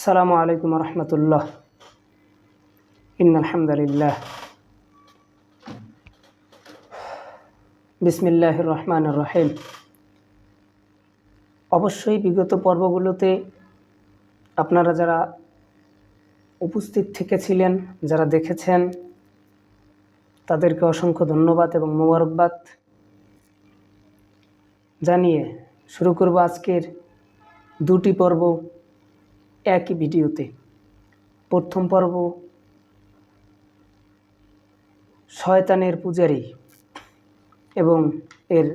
আসসালামু আলাইকুম রহমতুল্লাহ। ইন আলহামদুলিল্লাহ। বিসমিল্লাহ রহমান রহিম। অবশ্যই বিগত পর্বগুলোতে আপনারা যারা উপস্থিত থেকেছিলেন, যারা দেখেছেন, তাদেরকে অসংখ্য ধন্যবাদ এবং মোবারকবাদ জানিয়ে শুরু করব আজকের দুটি পর্ব। একই ভিডিওতে। প্রথম পর্ব, শয়তানের পূজারী এবং এর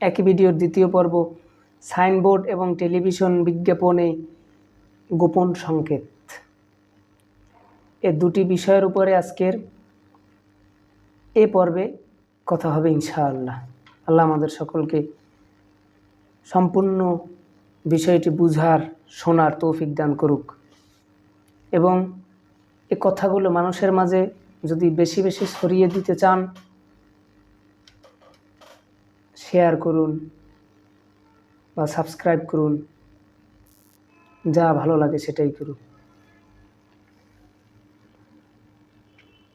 একই ভিডিওর দ্বিতীয় পর্ব, সাইনবোর্ড এবং টেলিভিশন বিজ্ঞাপনে গোপন সংকেত। এ দুটি বিষয়ের উপরে আজকের এ পর্বে কথা হবে ইনশাআল্লাহ। আল্লাহ আমাদের সকলকে সম্পূর্ণ বিষয়টি বুঝার, শোনার তৌফিক দান করুক। এবং এ কথাগুলো মানুষের মাঝে যদি বেশি বেশি ছড়িয়ে দিতে চান শেয়ার করুন বা সাবস্ক্রাইব করুন। যা ভালো লাগে সেটাই করুন।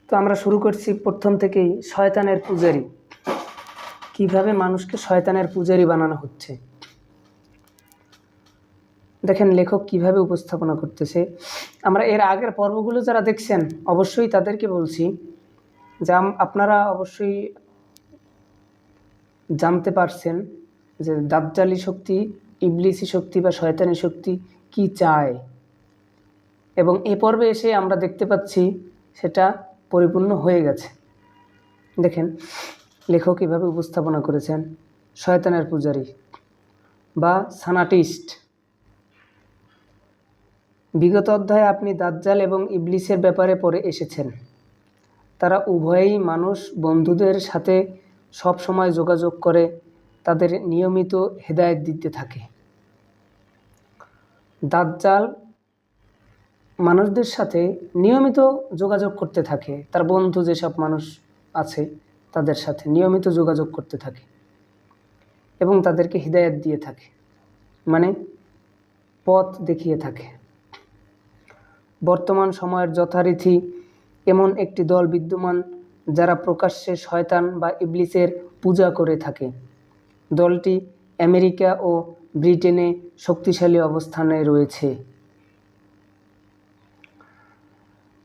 তো আমরা শুরু করছি প্রথম থেকেই শয়তানের পূজারি। কীভাবে মানুষকে শয়তানের পূজারি বানানো হচ্ছে? দেখেন লেখক কীভাবে উপস্থাপনা করতেছে। আমরা এর আগের পর্বগুলো যারা দেখছেন, অবশ্যই তাদেরকে বলছি যে আপনারা অবশ্যই জানতে পারছেন যে দাজ্জালি শক্তি, ইবলিসি শক্তি বা শয়তানি শক্তি কি চায়। এবং এ পর্বে এসে আমরা দেখতে পাচ্ছি সেটা পরিপূর্ণ হয়ে গেছে। দেখেন, লেখক কীভাবে উপস্থাপনা করেছেন, শয়তানের পূজারী বা সানাটিস্ট। বিগত অধ্যায়ে আপনি দাজ্জাল এবং ইবলিসের ব্যাপারে পড়ে এসেছেন। তারা উভয়েই মানুষ বন্ধুদের সাথে সব সময় যোগাযোগ করে, তাদের নিয়মিত হেদায়েত দিতে থাকে। দাজ্জাল মানুষদের সাথে নিয়মিত যোগাযোগ করতে থাকে। তার বন্ধু যেসব মানুষ আছে, তাদের সাথে নিয়মিত যোগাযোগ করতে থাকে এবং তাদেরকে হৃদায়ত দিয়ে থাকে। মানে পথ দেখিয়ে থাকে। বর্তমান সময়ের যথারীতি এমন একটি দল বিদ্যমান যারা প্রকাশ্যে শয়তান বা ইবলিসের পূজা করে থাকে। দলটি আমেরিকা ও ব্রিটেনে শক্তিশালী অবস্থানে রয়েছে।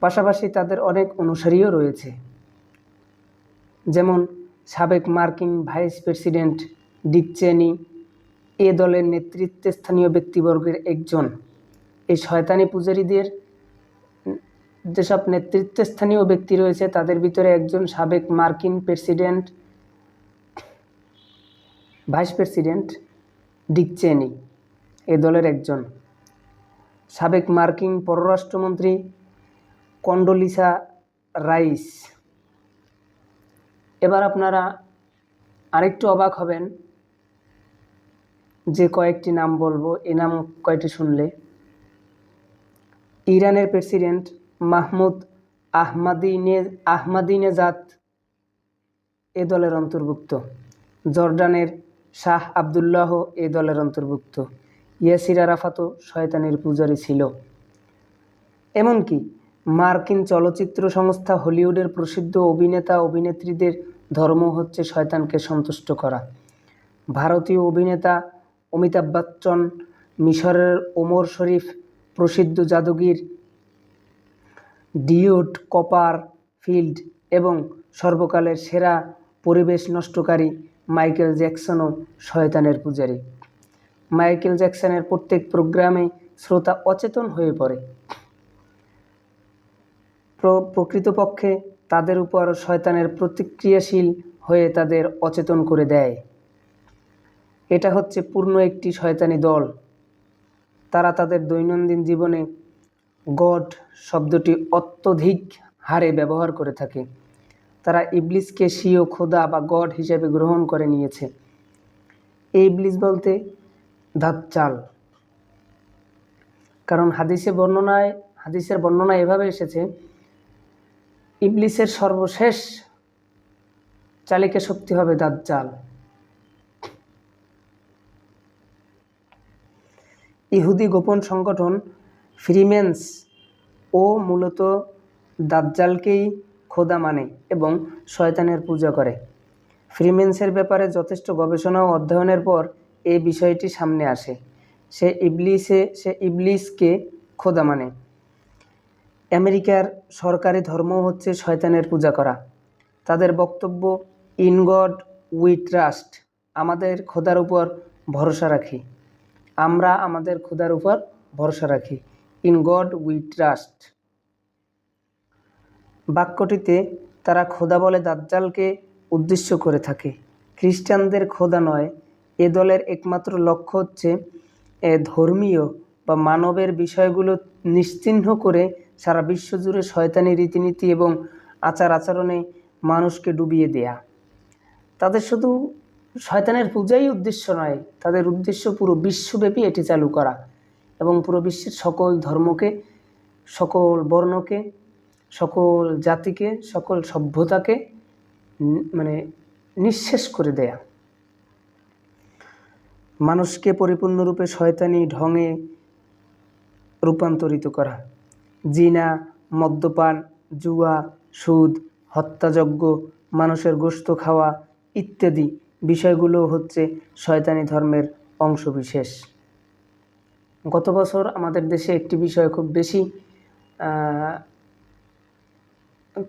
পাশাপাশি তাদের অনেক অনুসারীও রয়েছে। যেমন সাবেক মার্কিন ভাইস প্রেসিডেন্ট ডিক চেনি, এ দলের নেতৃত্বে স্থানীয় ব্যক্তিবর্গের একজন। এই শয়তানি পূজারীদের যেসব নেতৃত্বে স্থানীয় ব্যক্তি রয়েছে, তাদের ভিতরে একজন সাবেক মার্কিন প্রেসিডেন্ট, ভাইস প্রেসিডেন্ট ডিক চেনি, এ দলের একজন। সাবেক মার্কিন পররাষ্ট্রমন্ত্রী কন্ডোলিসা রাইস। এবার আপনারা আরেকটু অবাক হবেন যে কয়েকটি নাম বলব, এ নাম কয়টি শুনলে? ইরানের প্রেসিডেন্ট মাহমুদ আহমাদিনে আহমাদিনেজাদ এ দলের অন্তর্ভুক্ত। জর্ডানের শাহ আবদুল্লাহ এ দলের অন্তর্ভুক্ত। ইয়াসির আরাফাতও শয়তানের পূজারী ছিল। এমনকি মার্কিন চলচ্চিত্র সংস্থা হলিউডের প্রসিদ্ধ অভিনেতা, অভিনেত্রীদের ধর্ম হচ্ছে শয়তানকে সন্তুষ্ট করা। ভারতীয় অভিনেতা অমিতাভ বচ্চন, মিশরের ওমর শরীফ, প্রসিদ্ধ জাদুগির ডিওড কপার, ফিল্ড এবং সর্বকালের সেরা পরিবেশ নষ্টকারী মাইকেল জ্যাকসনও শয়তানের পূজারী। মাইকেল জ্যাকসনের প্রত্যেক প্রোগ্রামে শ্রোতা অচেতন হয়ে পড়ে। প্রকৃতপক্ষে তাদের উপর শয়তানের প্রতিক্রিয়াশীল হয়ে তাদের অচেতন করে দেয়। এটা হচ্ছে পূর্ণ একটি শয়তানি দল। তারা তাদের দৈনন্দিন জীবনে গড শব্দটি অত্যধিক হারে ব্যবহার করে থাকে। তারা ইবলিসকে সিও খোদা বা গড হিসেবে গ্রহণ করে নিয়েছে। এই ইবলিস বলতে ধাচ্চাল কারণ হাদিসে বর্ণনায়, হাদিসের বর্ণনা এভাবে এসেছে, ইবলিসের সর্বশেষ চালিকা শক্তি হবে দাজ্জাল। ইহুদি গোপন সংগঠন ফ্রিমেন্স ও মূলত দাজ্জালকেই খোদা মানে এবং শয়তানের পূজা করে। ফ্রিমেন্সের ব্যাপারে যথেষ্ট গবেষণা ও অধ্যয়নের পর এই বিষয়টি সামনে আসে। সে ইবলিসে, সে ইবলিসকে খোদা মানে। আমেরিকার সরকারি ধর্ম হচ্ছে শয়তানের পূজা করা। তাদের বক্তব্য, ইন গড উই ট্রাস্ট, আমাদের খোদার উপর ভরসা রাখি। আমরা আমাদের খোদার উপর ভরসা রাখি। In God we trust. বাক্যটিতে তারা খোদা বলে দাজ্জালকে উদ্দেশ্য করে থাকে। খ্রিস্টানদের খোদা নয়, এ দলের একমাত্র লক্ষ্য হচ্ছে ধর্মীয় বা মানবের বিষয়গুলো নিশ্চিহ্ন করে সারা বিশ্বজুড়ে শয়তানি রীতিনীতি এবং আচার আচরণে মানুষকে ডুবিয়ে দেয়া। তাদের শুধু শয়তানের পূজাই উদ্দেশ্য নয়, তাদের উদ্দেশ্য পুরো বিশ্বব্যাপী এটি চালু করা। এবং পুরো বিশ্বের সকল ধর্মকে, সকল বর্ণকে, সকল জাতিকে, সকল সভ্যতাকে মানে নিঃশেষ করে দেয়া। মানুষকে পরিপূর্ণরূপে শয়তানি ঢঙে রূপান্তরিত করা। জিনা, মদ্যপান, জুয়া, সুদ, হত্যাযজ্ঞ, মানুষের গোস্ত খাওয়া ইত্যাদি বিষয়গুলো হচ্ছে শয়তানি ধর্মের অংশবিশেষ। গত বছর আমাদের দেশে একটি বিষয় খুব বেশি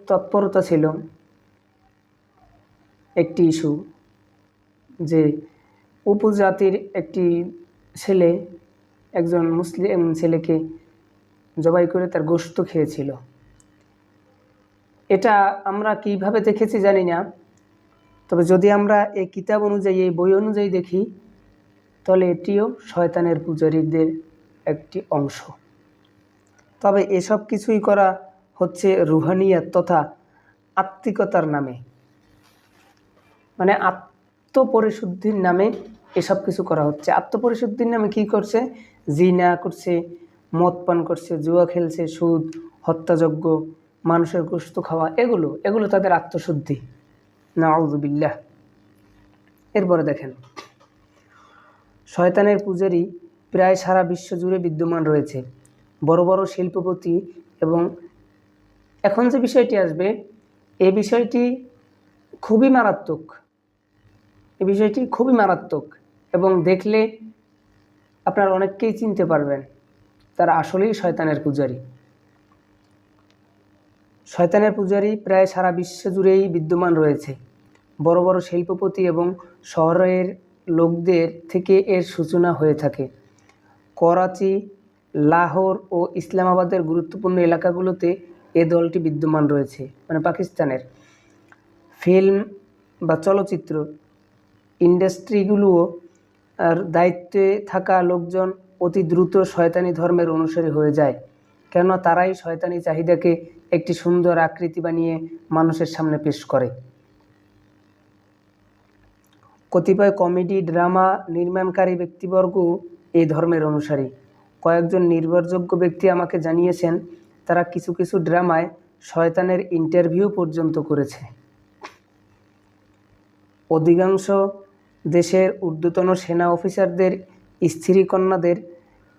তৎপরতা ছিল। একটি ইস্যু যে উপজাতির একটি ছেলে, একজন মুসলিম ছেলেকে জবাই করে তার গোশত খেয়েছিল। এটা আমরা কীভাবে দেখেছি জানি না, তবে যদি আমরা এই কিতাব অনুযায়ী, এই বই অনুযায়ী দেখি, তাহলে এটিও শয়তানের পূজারীদের একটি অংশ। তবে এসব কিছুই করা হচ্ছে রুহানিয়াত তথা আত্মিকতার নামে। মানে আত্মপরিশুদ্ধির নামে এসব কিছু করা হচ্ছে। আত্মপরিশুদ্ধির নামে কি করছে? জিনা করছে, মদ পান করছে, জুয়া খেলছে, সুদ, হত্যাযজ্ঞ, মানুষের গোস্ত খাওয়া, এগুলো এগুলো তাদের আত্মশুদ্ধি। নাউজুবিল্লাহ এরপরে দেখেন, শয়তানের পূজারী প্রায় সারা বিশ্ব জুড়ে বিদ্যমান রয়েছে। বড় বড় শিল্পপতি এবং এখন যে বিষয়টি আসবে এই বিষয়টি খুবই মারাত্মক। এ বিষয়টি খুবই মারাত্মক এবং দেখলে আপনার অনেককেই চিনতে পারবেন, তারা আসলেই শয়তানের পূজারী। শয়তানের পূজারী প্রায় সারা বিশ্ব জুড়েই বিদ্যমান রয়েছে। বড় বড় শিল্পপতি এবং শহরের লোকদের থেকে এর সূচনা হয়ে থাকে। করাচি, লাহোর ও ইসলামাবাদের গুরুত্বপূর্ণ এলাকাগুলোতে এ দলটি বিদ্যমান রয়েছে মানে পাকিস্তানের। ফিল্ম বা চলচ্চিত্র ইন্ডাস্ট্রিগুলোও আর দায়িত্বে থাকা লোকজন অতি দ্রুত শয়তানি ধর্মের অনুসারী হয়ে যায়, কেননা তারাই শয়তানি চাহিদাকে একটি সুন্দর আকৃতি বানিয়ে মানুষের সামনে পেশ করে। কতিপয় কমেডি, ড্রামা, নির্মাণকারী ব্যক্তিবর্গ এই ধর্মের অনুসারী। কয়েকজন নির্ভরযোগ্য ব্যক্তি আমাকে জানিয়েছেন, তারা কিছু কিছু ড্রামায় শয়তানের ইন্টারভিউ পর্যন্ত করেছে। অধিকাংশ দেশের ঊর্ধ্বতন সেনা অফিসারদের, স্ত্রী কন্যাদের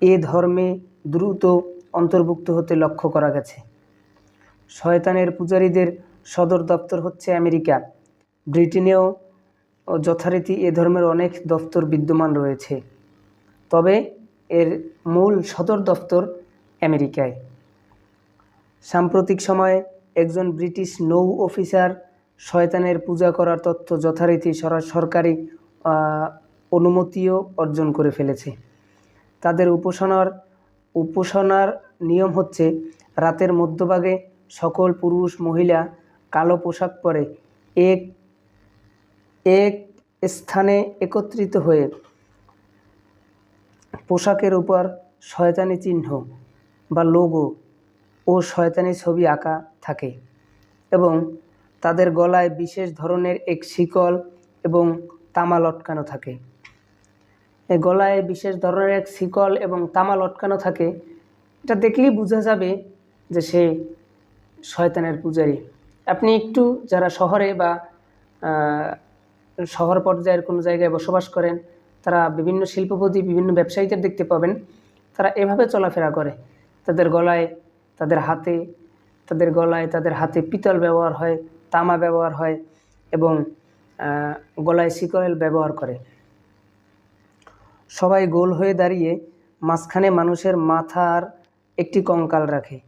এ ধর্মে দ্রুত অন্তর্ভুক্ত হতে লক্ষ্য করা গেছে। শয়তানের পূজারীদের সদর দপ্তর হচ্ছে আমেরিকা। ব্রিটেনেও যথারীতি এ ধর্মের অনেক দপ্তর বিদ্যমান রয়েছে। তবে এর মূল সদর দপ্তর আমেরিকায়। সাম্প্রতিক সময়ে একজন ব্রিটিশ নৌ অফিসার শয়তানের পূজা করার তথ্য যথারীতি সরা- সরকারি অনুমতিও অর্জন করে ফেলেছে। তাদের উপাসনার উপাসনার নিয়ম হচ্ছে রাতের মধ্যভাগে সকল পুরুষ, মহিলা কালো পোশাক পরে এক এক স্থানে একত্রিত হয়ে পোশাকের উপর শয়তানি চিহ্ন বা লোগো ও শয়তানি ছবি আঁকা থাকে এবং তাদের গলায় বিশেষ ধরনের এক শিকল এবং তামা লটকানো থাকে। গলায় বিশেষ ধরনের এক শিকল এবং তামা লটকানো থাকে। এটা দেখলেই বোঝা যাবে যে সে শয়তানের পূজারী। আপনি একটু যারা শহরে বা শহর পর্যায়ের কোনো জায়গায় বসবাস করেন তারা বিভিন্ন শিল্পপতি, বিভিন্ন ব্যবসায়ীদের দেখতে পাবেন। তারা এভাবে চলাফেরা করে। তাদের গলায় তাদের হাতে, তাদের গলায় তাদের হাতে পিতল ব্যবহার হয়, তামা ব্যবহার হয় এবং গলায় শিকল ব্যবহার করে। সবাই গোল হয়ে দাঁড়িয়ে মাঝখানে মানুষের মাথার একটি কঙ্কাল রাখে।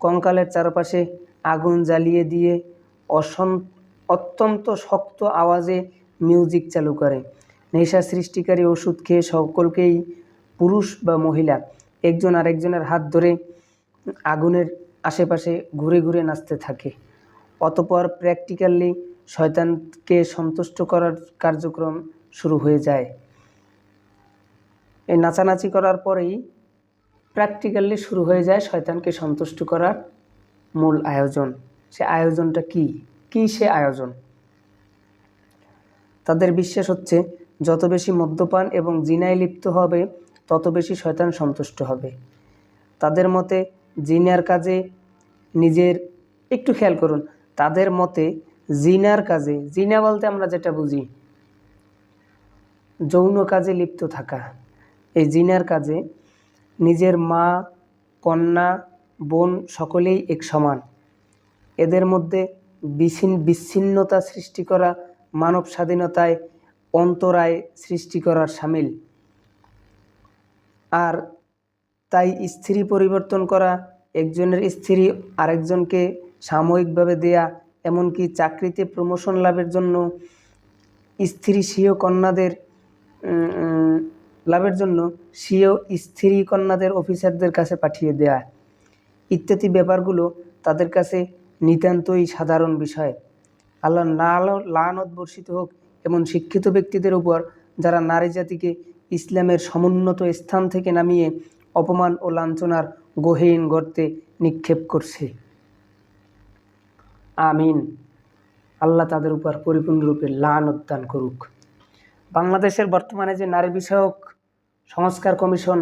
কঙ্কালের চারপাশে আগুন জ্বালিয়ে দিয়ে অসন, অত্যন্ত শক্ত আওয়াজে মিউজিক চালু করে। নেশা সৃষ্টিকারী ওষুধ খেয়ে সকলকেই পুরুষ বা মহিলা, একজন আরেকজনের হাত ধরে আগুনের আশেপাশে ঘুরে ঘুরে নাচতে থাকে। অতপর প্র্যাকটিক্যালি শয়তানকে সন্তুষ্ট করার কার্যক্রম শুরু হয়ে যায়। এই নাচানাচি করার পরেই প্র্যাকটিক্যালি শুরু হয়ে যায় শয়তানকে সন্তুষ্ট করার মূল আয়োজন। সে আয়োজনটা কি? কি সে আয়োজন? তাদের বিশ্বাস হচ্ছে যত বেশি মদ্যপান এবং জিনায় লিপ্ত হবে, তত বেশি শয়তান সন্তুষ্ট হবে। তাদের মতে, জিনার কাজে নিজের, একটু খেয়াল করুন, তাদের মতে জিনার কাজে, জিনা বলতে আমরা যেটা বুঝি, যৌন কাজে লিপ্ত থাকা। এই জিনার কাজে নিজের মা, কন্যা, বোন সকলেই এক সমান। এদের মধ্যে বিচ্ছিন্নতা সৃষ্টি করা, মানব স্বাধীনতায় অন্তরায় সৃষ্টি করার সামিল। আর তাই স্ত্রী পরিবর্তন করা, একজনের স্ত্রী আরেকজনকে সাময়িকভাবে দেয়া, এমনকি চাকরিতে প্রমোশন লাভের জন্য স্ত্রী স্বীয় কন্যাদের লাভের জন্য স্বীয় স্ত্রী কন্যাদের অফিসারদের কাছে পাঠিয়ে দেয়া ইত্যাদি ব্যাপারগুলো তাদের কাছে নিতান্তই সাধারণ বিষয়। আল্লাহ লানত বর্ষিত হোক এমন শিক্ষিত ব্যক্তিদের উপর যারা নারী জাতিকে ইসলামের সমুন্নত স্থান থেকে নামিয়ে অপমান ও লাঞ্ছনার গহীন গর্তে নিক্ষেপ করছে। আমিন। আল্লাহ তাদের উপর পরিপূর্ণরূপে লান উদ্যান করুক। বাংলাদেশের বর্তমানে যে নারী বিষয়ক সংস্কার কমিশন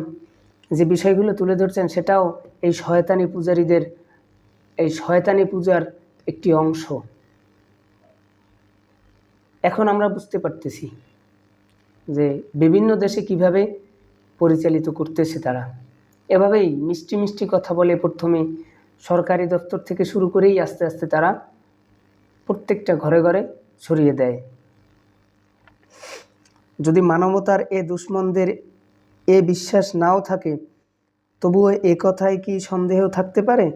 যে বিষয়গুলো তুলে ধরছেন, সেটাও এই শয়তানি পূজারীদের, এই শয়তানি পূজার একটি অংশ। এখন আমরা বুঝতে পারতেছি যে বিভিন্ন দেশে কীভাবে পরিচালিত করতেছে তারা। এভাবেই মিষ্টি মিষ্টি কথা বলে প্রথমে সরকারি দপ্তর থেকে শুরু করেই আস্তে আস্তে তারা প্রত্যেকটা ঘরে ঘরে ছড়িয়ে দেয়। যদি মানবতার এ দুশ্মনদের এ বিশ্বাস নাও থাকে, তবুও এ কথায় কি সন্দেহ থাকতে পারে?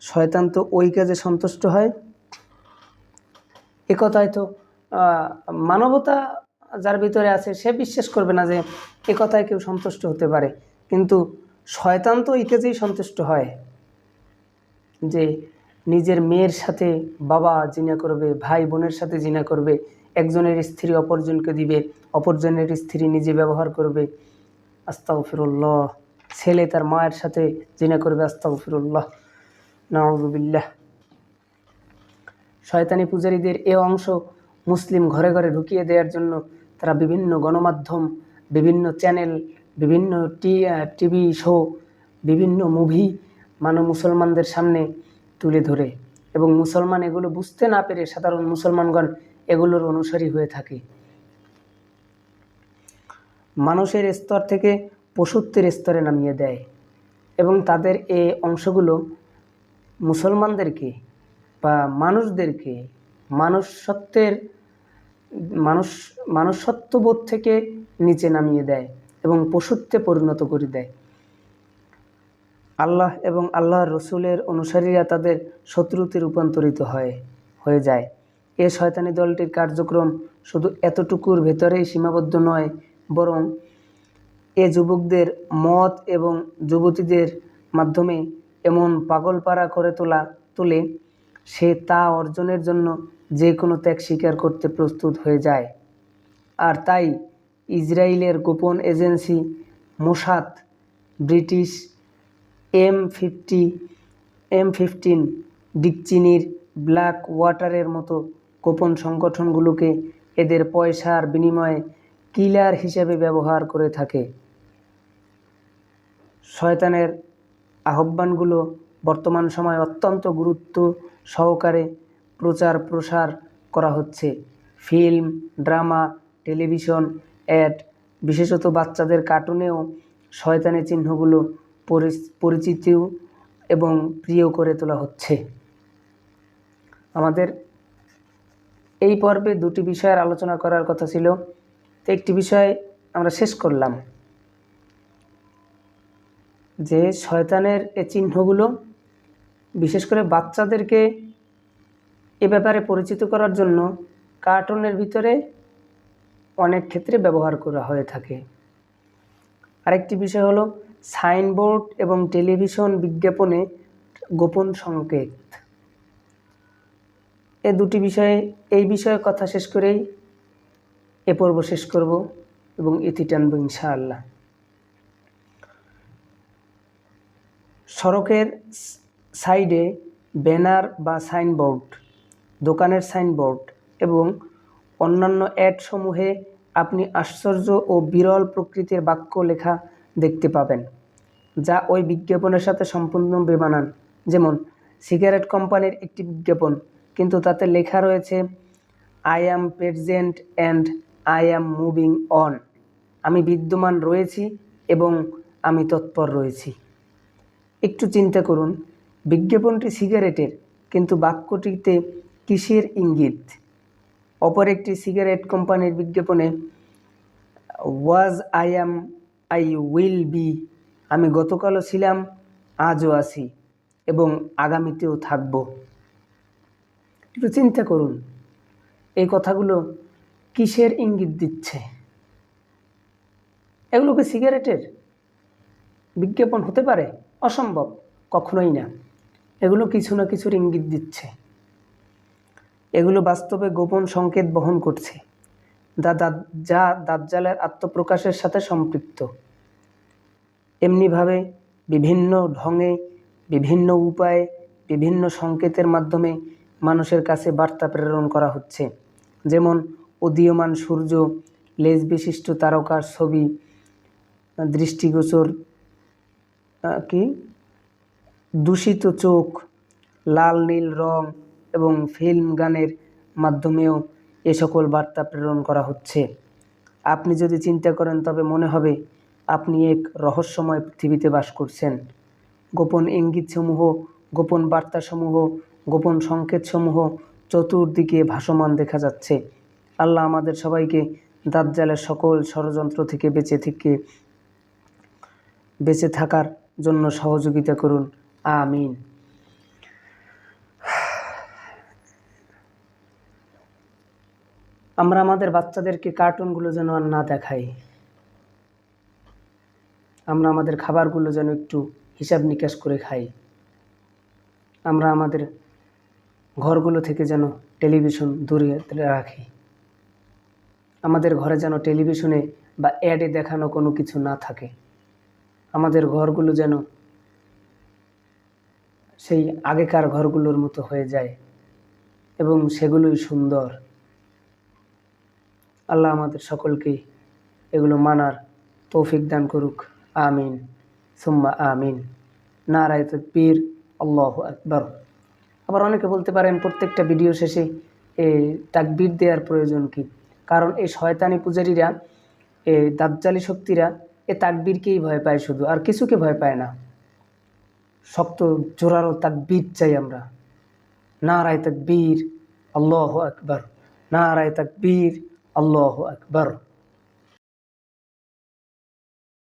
শয়তান তো ওই কাজে সন্তুষ্ট হয়। এ কথায় তো মানবতা যার ভিতরে আছে, সে বিশ্বাস করবে না যে এ কথায় কেউ সন্তুষ্ট হতে পারে। কিন্তু শয়তান তো এই কাজেই সন্তুষ্ট হয় যে নিজের মেয়ের সাথে বাবা জিনা করবে, ভাই বোনের সাথে জিনা করবে, একজনের স্ত্রী অপরজনকে দিবে, অপরজনের স্ত্রী নিজে ব্যবহার করবে। আস্তাগফিরুল্লাহ, ছেলে তার মায়ের সাথে জিনা করবে, আস্তাগফিরুল্লাহ নাউজুবিল্লাহ শয়তানি পূজারীদের এ অংশ মুসলিম ঘরে ঘরে ঢুকিয়ে দেওয়ার জন্য তারা বিভিন্ন গণমাধ্যম, বিভিন্ন চ্যানেল বিভিন্ন টি টিভি শো বিভিন্ন মুভি মানব মুসলমানদের সামনে তুলে ধরে। এবং মুসলমান এগুলো বুঝতে না পেরে সাধারণ মুসলমানগণ এগুলোর অনুসারী হয়ে থাকে। মানুষের স্তর থেকে পশুত্বের স্তরে নামিয়ে দেয় এবং তাদের এই অংশগুলো মুসলমানদেরকে বা মানুষদেরকে মানুষ মানুষত্বের মানুষ, মানুষত্ববোধ থেকে নিচে নামিয়ে দেয় এবং পশুত্বে পরিণত করে দেয়। আল্লাহ এবং আল্লাহর রসুলের অনুসারীরা তাদের শত্রুতে রূপান্তরিত হয়, হয়ে যায়। এ শয়তানি দলটির কার্যক্রম শুধু এতটুকুর ভেতরেই সীমাবদ্ধ নয়, বরং এ যুবকদের মত এবং যুবতীদের মাধ্যমে এমন পাগলপাড়া করে তোলা, তোলে সে তা অর্জনের জন্য যে কোনো ত্যাগ স্বীকার করতে প্রস্তুত হয়ে যায়। আর তাই ইসরায়েলের গোপন agency Mossad, British M fifty, M fifteen ডিকচিনির black ওয়াটারের মতো গোপন সংগঠনগুলোকে এদের পয়সার বিনিময়ে কিলার হিসেবে ব্যবহার করে থাকে। শয়তানের আহ্বানগুলো বর্তমান সময়ে অত্যন্ত গুরুত্ব সহকারে প্রচার প্রসার করা হচ্ছে। ফিল্ম, ড্রামা, টেলিভিশন, অ্যাড, বিশেষত বাচ্চাদের কার্টুনেও শয়তানি চিহ্নগুলো পরি- পরিচিত এবং প্রিয় করে তোলা হচ্ছে। আমাদের এই পর্বে দুটি বিষয়ের আলোচনা করার কথা ছিল। তো একটি বিষয় আমরা শেষ করলাম। যে শয়তানের এই চিহ্নগুলো বিশেষ করে বাচ্চাদেরকে এ ব্যাপারে পরিচিত করার জন্য কার্টুনের ভিতরে অনেক ক্ষেত্রে ব্যবহার করা হয়ে থাকে। আরেকটি বিষয় হলো, সাইনবোর্ড এবং টেলিভিশন বিজ্ঞাপনে গোপন সংকেত। এ দুটি বিষয়ে, এই বিষয়ে কথা শেষ করেই এ পর্ব শেষ করব এবং ইতি টানব ইনশাআল্লাহ। সড়কের সাইডে ব্যানার বা সাইনবোর্ড দোকানের সাইনবোর্ড এবং অন্যান্য অ্যাডসমূহে আপনি আশ্চর্য ও বিরল প্রকৃতির বাক্য লেখা দেখতে পাবেন, যা ওই বিজ্ঞাপনের সাথে সম্পূর্ণ বেমানান। যেমন, সিগারেট কোম্পানির একটি বিজ্ঞাপন, কিন্তু তাতে লেখা রয়েছে, I am present and I am moving on. আমি বিদ্যমান রয়েছি এবং আমি তৎপর রয়েছি। একটু চিন্তা করুন, বিজ্ঞাপনটি সিগারেটের, কিন্তু বাক্যটিতে কিসের ইঙ্গিত? অপর একটি সিগারেট কোম্পানির বিজ্ঞাপনে, was I am, I will be, আমি গতকালও ছিলাম, আজও আছি এবং আগামীতেও থাকব। একটু চিন্তা করুন, এই কথাগুলো কিসের ইঙ্গিত দিচ্ছে? এগুলো কি সিগারেটের? বিজ্ঞাপন হতে পারে? অসম্ভব, কখনোই না। এগুলো কিছু না কিছুর ইঙ্গিত দিচ্ছে। এগুলো বাস্তবে গোপন সংকেত বহন করছে। যা যা দাজ্জালের আত্মপ্রকাশের সাথে সম্পৃক্ত। এমনিভাবে বিভিন্ন ঢঙে, বিভিন্ন উপায়ে, বিভিন্ন সংকেতের মাধ্যমে মানুষের কাছে বার্তা প্রেরণ করা হচ্ছে। যেমন উদীয়মান সূর্য লেজ বিশিষ্ট তারকার ছবি, দৃষ্টিগোচর কি? দূষিত চোখ, লাল নীল রং এবং ফিল্ম গানের মাধ্যমেও এ সকল বার্তা প্রেরণ করা হচ্ছে। আপনি যদি চিন্তা করেন, তবে মনে হবে আপনি এক রহস্যময় পৃথিবীতে বাস করছেন। গোপন ইঙ্গিতসমূহ, গোপন বার্তাসমূহ, গোপন সংকেতসমূহ চতুর্দিকে ভাসমান দেখা যাচ্ছে। আল্লাহ আমাদের সবাইকে দাজ্জালের সকল ষড়যন্ত্র থেকে বেঁচে থেকে, বেঁচে থাকার জন্য সহযোগিতা করুন। আমিন। আমরা আমাদের বাচ্চাদেরকে কার্টুনগুলো যেন আর না দেখাই। আমরা আমাদের খাবারগুলো যেন একটু হিসাব নিকাশ করে খাই। আমরা আমাদের ঘরগুলো থেকে যেন টেলিভিশন দূরে রাখি। আমাদের ঘরে যেন টেলিভিশনে বা অ্যাডে দেখানো কোনো কিছু না থাকে। আমাদের ঘরগুলো যেন সেই আগেকার ঘরগুলোর মতো হয়ে যায় এবং সেগুলোই সুন্দর। আল্লাহ আমাদের সকলকেই এগুলো মানার তৌফিক দান করুক। আমিন। সুম্মা আমিন। নারায় তকবীর আল্লাহ আকবর। আবার অনেকে বলতে পারেন প্রত্যেকটা ভিডিও শেষে এই তাকবীর দেওয়ার প্রয়োজন কি? কারণ এই শয়তানি পূজারীরা, এ দাজ্জালি শক্তিরা এ তাকবীরকেই ভয় পায় শুধু, আর কিছুকে ভয় পায় না। শক্ত জোরারও তাকবীর চাই আমরা। নারায় তাকবীর আল্লাহ আকবর। নারায় তাকবীর আল্লাহ আকবর